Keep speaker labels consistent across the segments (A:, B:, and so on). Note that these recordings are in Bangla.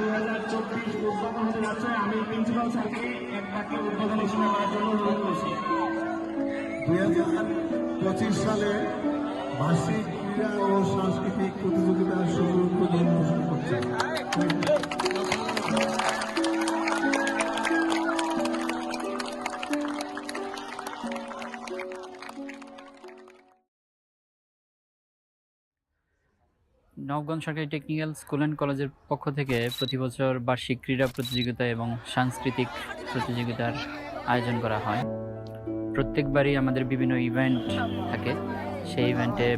A: দুই হাজার চব্বিশ আমি প্রিন্সিপাল স্যারকে উদ্বোধন হিসেবে
B: দুই হাজার পঁচিশ সালে বার্ষিক ক্রীড়া ও সাংস্কৃতিক প্রতিযোগিতার
C: নবগঞ্জ সরকারি টেকনিক্যাল স্কুল অ্যান্ড কলেজের পক্ষ থেকে প্রতি বছর বার্ষিক ক্রীড়া প্রতিযোগিতা এবং সাংস্কৃতিক প্রতিযোগিতার আয়োজন করা হয়। প্রত্যেকবারই আমাদের বিভিন্ন ইভেন্ট থাকে। সেই ইভেন্টে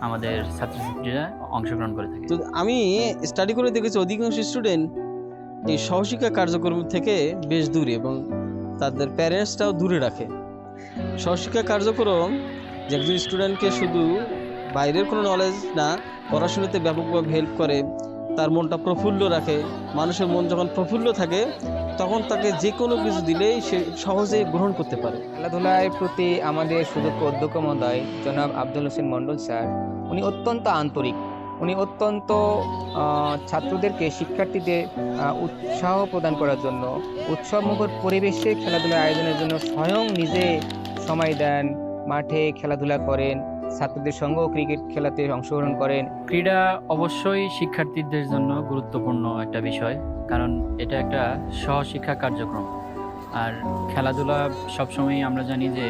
C: আমাদের ছাত্রছাত্রীরা অংশগ্রহণ করে থাকে।
D: তো আমি স্টাডি করে দেখেছি অধিকাংশ স্টুডেন্ট এই সহশিক্ষা কার্যক্রম থেকে বেশ দূরে এবং তাদের প্যারেন্টসটাও দূরে রাখে। সহশিক্ষা কার্যক্রম যে একজন স্টুডেন্টকে শুধু বাইরের কোনো নলেজ না, পড়াশোনাতে ব্যাপকভাবে হেল্প করে, তার মনটা প্রফুল্ল রাখে। মানুষের মন যখন প্রফুল্ল থাকে, তখন তাকে যে কোনো কিছু দিলেই সে সহজে গ্রহণ করতে পারে।
E: খেলাধুলার প্রতি আমাদের সুযোগ্য অধ্যক্ষ মহোদয় জনাব আব্দুল হোসেন মণ্ডল স্যার। উনি অত্যন্ত আন্তরিক। উনি অত্যন্ত ছাত্রদেরকে শিক্ষার্থীদের উৎসাহ প্রদান করার জন্য, উৎসবমুখর পরিবেশে খেলাধুলার আয়োজনের জন্য স্বয়ং নিজে সময় দেন, মাঠে খেলাধুলা করেন। ছাত্রদের সঙ্গেও ক্রিকেট খেলাতে অংশগ্রহণ করেন।
C: ক্রীড়া অবশ্যই শিক্ষার্থীদের জন্য গুরুত্বপূর্ণ একটা বিষয়, কারণ এটা একটা সহশিক্ষা কার্যক্রম। আর খেলাধুলা সবসময় আমরা জানি যে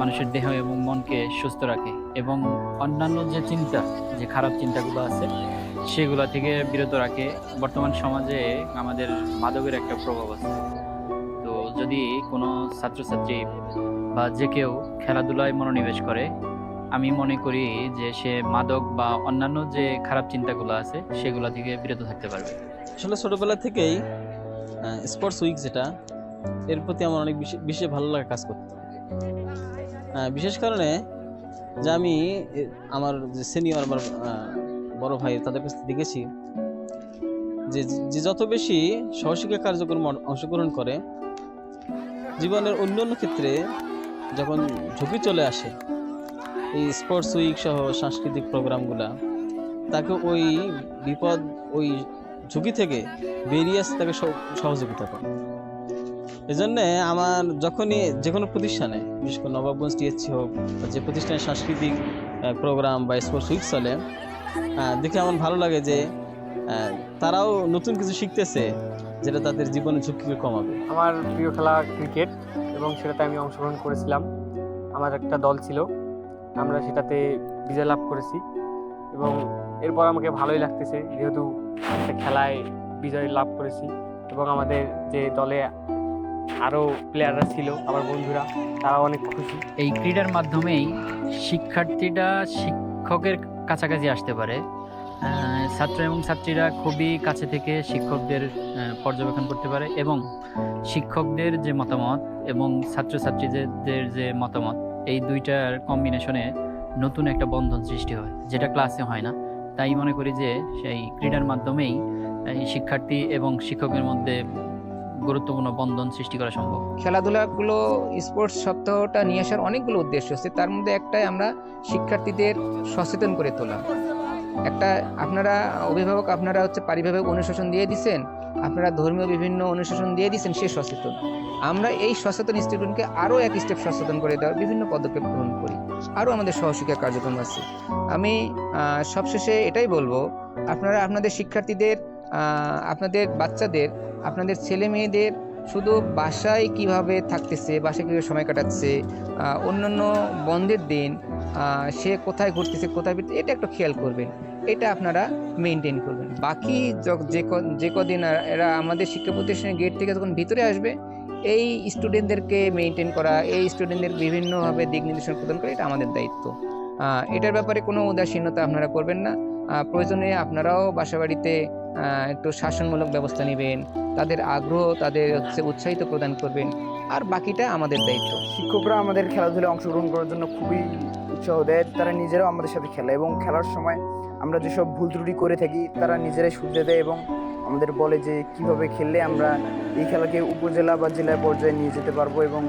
C: মানুষের দেহ এবং মনকে সুস্থ রাখে এবং অন্যান্য যে চিন্তা, যে খারাপ চিন্তাগুলো আছে, সেগুলো থেকে বিরত রাখে। বর্তমান সমাজে আমাদের মাদকের একটা প্রভাব আছে। তো যদি কোনো ছাত্রছাত্রী বা যে কেউ খেলাধুলায় মনোনিবেশ করে আমি মনে করি যে সে মাদক বা অন্যান্য যে খারাপ চিন্তাগুলো আছে সেগুলো থেকে বিরত থাকতে পারবে।
D: আসলে ছোটোবেলা থেকেই স্পোর্টস উইক যেটা এর প্রতি আমার অনেক বিশেষ ভালো লাগা কাজ করতো। আহ, বিশেষ কারণে যে আমি আমার যে সিনিয়র আমার বড় ভাই তাদের কাছ থেকে দেখেছি যে যে যত বেশি সহশিক্ষা কার্যক্রম অংশগ্রহণ করে জীবনের অন্যান্য ক্ষেত্রে যখন ঝুঁকি চলে আসে এই স্পোর্টস উইক সহ সাংস্কৃতিক প্রোগ্রামগুলা, তাকে ওই বিপদ, ওই ঝুঁকি থেকে বেরিয়ে আসতে তাকে সহযোগিতা করে। এই জন্যে আমার যখনই যে কোনো প্রতিষ্ঠানে, বিশেষ করে নবাবগঞ্জ টিএসসি হোক যে প্রতিষ্ঠানে সাংস্কৃতিক প্রোগ্রাম বা স্পোর্টস উইক চলে দেখে আমার ভালো লাগে যে তারাও নতুন কিছু শিখতেছে যেটা তাদের জীবনের ঝুঁকিকে কমাবে।
F: আমার প্রিয় খেলা ক্রিকেট এবং সেটাতে আমি অংশগ্রহণ করেছিলাম। আমার একটা দল ছিল। আমরা সেটাতে বিজয় লাভ করেছি এবং এরপর আমাকে ভালোই লাগতেছে, যেহেতু একটা খেলায় বিজয় লাভ করেছি এবং আমাদের যে দলে আরও প্লেয়াররা ছিল, আমার বন্ধুরা তারা অনেক খুশি।
C: এই ক্রীড়ার মাধ্যমেই শিক্ষার্থীরা শিক্ষকের কাছাকাছি আসতে পারে। ছাত্র এবং ছাত্রীরা খুবই কাছে থেকে শিক্ষকদের পর্যবেক্ষণ করতে পারে এবং শিক্ষকদের যে মতামত এবং ছাত্রছাত্রীদের যে মতামত এই দুইটার কম্বিনেশনে নতুন একটা বন্ধন সৃষ্টি হয়, যেটা ক্লাসে হয় না। তাই মনে করি যে সেই ক্রীড়ার মাধ্যমেই শিক্ষার্থী এবং শিক্ষকের মধ্যে গুরুত্বপূর্ণ বন্ধন সৃষ্টি করা সম্ভব।
E: খেলাধুলাগুলো স্পোর্টস সপ্তাহটা নিয়ে আসার অনেকগুলো উদ্দেশ্য আছে। তার মধ্যে একটাই আমরা শিক্ষার্থীদের সচেতন করে তোলা। একটা আপনারা, অভিভাবক আপনারা হচ্ছে পারিবারিক অনুশাসন দিয়ে দিচ্ছেন আপনারা ধর্মীয় বিভিন্ন অনুশাসন দিয়ে দিচ্ছেন সে সচেতন। আমরা এই সচেতন স্টুডেন্টকে আরও এক স্টেপ সচেতন করে দেওয়ার বিভিন্ন পদক্ষেপ গ্রহণ করি। আরও আমাদের সহশিক্ষা কার্যক্রম আছে। আমি সবশেষে এটাই বলব, আপনারা আপনাদের শিক্ষার্থীদের আপনাদের বাচ্চাদের, আপনাদের ছেলে মেয়েদের শুধু বাসায় কীভাবে থাকতেছে, বাসায় কীভাবে সময় কাটাচ্ছে অন্যান্য বন্ধের দিন সে কোথায় ঘুরতেছে, কোথায় এটা একটু খেয়াল করবেন। এটা আপনারা মেনটেন করবেন। বাকি য- যে কদিন এরা আমাদের শিক্ষা প্রতিষ্ঠানের গেট থেকে যখন ভিতরে আসবে, এই স্টুডেন্টদেরকে মেনটেন করা, এই স্টুডেন্টদের বিভিন্নভাবে দিক নির্দেশনা প্রদান করা, এটা আমাদের দায়িত্ব। এটার ব্যাপারে কোনো উদাসীনতা আপনারা করবেন না। প্রয়োজনে আপনারাও বাসাবাড়িতে একটু শাসনমূলক ব্যবস্থা নেবেন, তাদের আগ্রহ, তাদের হচ্ছে উৎসাহিত প্রদান করবেন, আর বাকিটা আমাদের দায়িত্ব।
G: শিক্ষকরা আমাদের খেলাধুলায় অংশগ্রহণ করার জন্য খুবই উৎসাহ দেয় তারা নিজেরাও আমাদের সাথে খেলে এবং খেলার সময় আমরা যেসব ভুল ত্রুটি করে থাকি, তারা নিজেরাই শুধরে দেয় এবং আমাদের বলে যে কীভাবে খেললে আমরা এই খেলাকে উপজেলা বা জেলা পর্যায়ে নিয়ে যেতে পারব এবং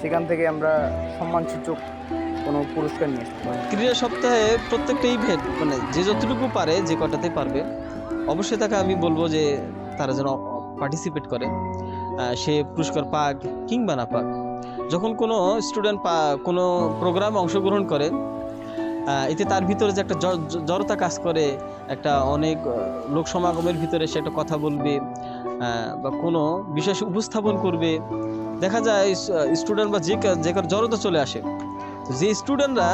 G: সেখান থেকে আমরা সম্মানসূচক কোনো পুরস্কার নিয়ে আসতে পারব।
D: ক্রীড়া সপ্তাহে প্রত্যেকটা ইভেন্ট মানে যে যতটুকু পারে যে কটাতে পারবে, অবশ্যই তাকে আমি বলব যে তারা যেন পার্টিসিপেট করে সে পুরস্কার পাক কিংবা না পাক। যখন কোনো স্টুডেন্ট কোনো প্রোগ্রামে অংশগ্রহণ করে এতে তার ভিতরে যে একটা জড়তা কাজ করে, একটা অনেক লোক সমাগমের ভিতরে সে একটা কথা বলবে বা কোনো বিশেষ উপস্থাপন করবে। দেখা যায় স্টুডেন্ট বা যে যে জড়তা চলে আসে। যে স্টুডেন্টরা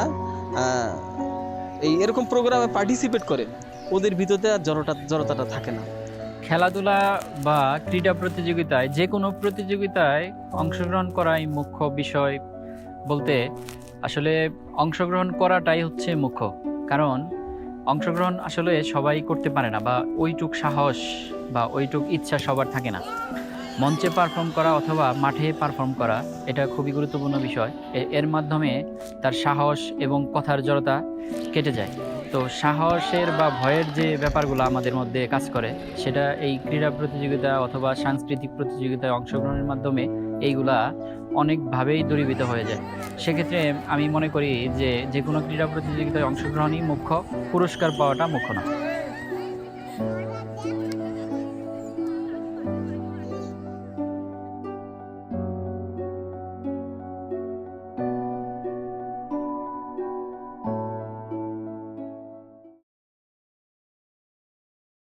D: এই এরকম প্রোগ্রামে পার্টিসিপেট করে, ওদের ভিতরে আর জড়তা, জড়তাটা থাকে না।
C: খেলাধুলা বা ক্রীড়া প্রতিযোগিতায়, যে কোনো প্রতিযোগিতায় অংশগ্রহণ করাই মুখ্য বিষয় বলতে আসলে অংশগ্রহণ করাটাই হচ্ছে মুখ্য। কারণ অংশগ্রহণ আসলে সবাই করতে পারে না বা ওইটুক সাহস বা ওইটুক ইচ্ছা সবার থাকে না। মঞ্চে পারফর্ম করা অথবা মাঠে পারফর্ম করা, এটা খুবই গুরুত্বপূর্ণ বিষয়। এর মাধ্যমে তার সাহস এবং কথার জড়তা কেটে যায়। তো সাহসের বা ভয়ের যে ব্যাপারগুলো আমাদের মধ্যে কাজ করে, সেটা এই ক্রীড়া প্রতিযোগিতা অথবা সাংস্কৃতিক প্রতিযোগিতায় অংশগ্রহণের মাধ্যমে এইগুলা অনেকভাবেই দূরীভূত হয়ে যায়। সেক্ষেত্রে আমি মনে করি যে যে কোনো ক্রীড়া প্রতিযোগিতায় অংশগ্রহণই মুখ্য, পুরস্কার পাওয়াটা মুখ্য না।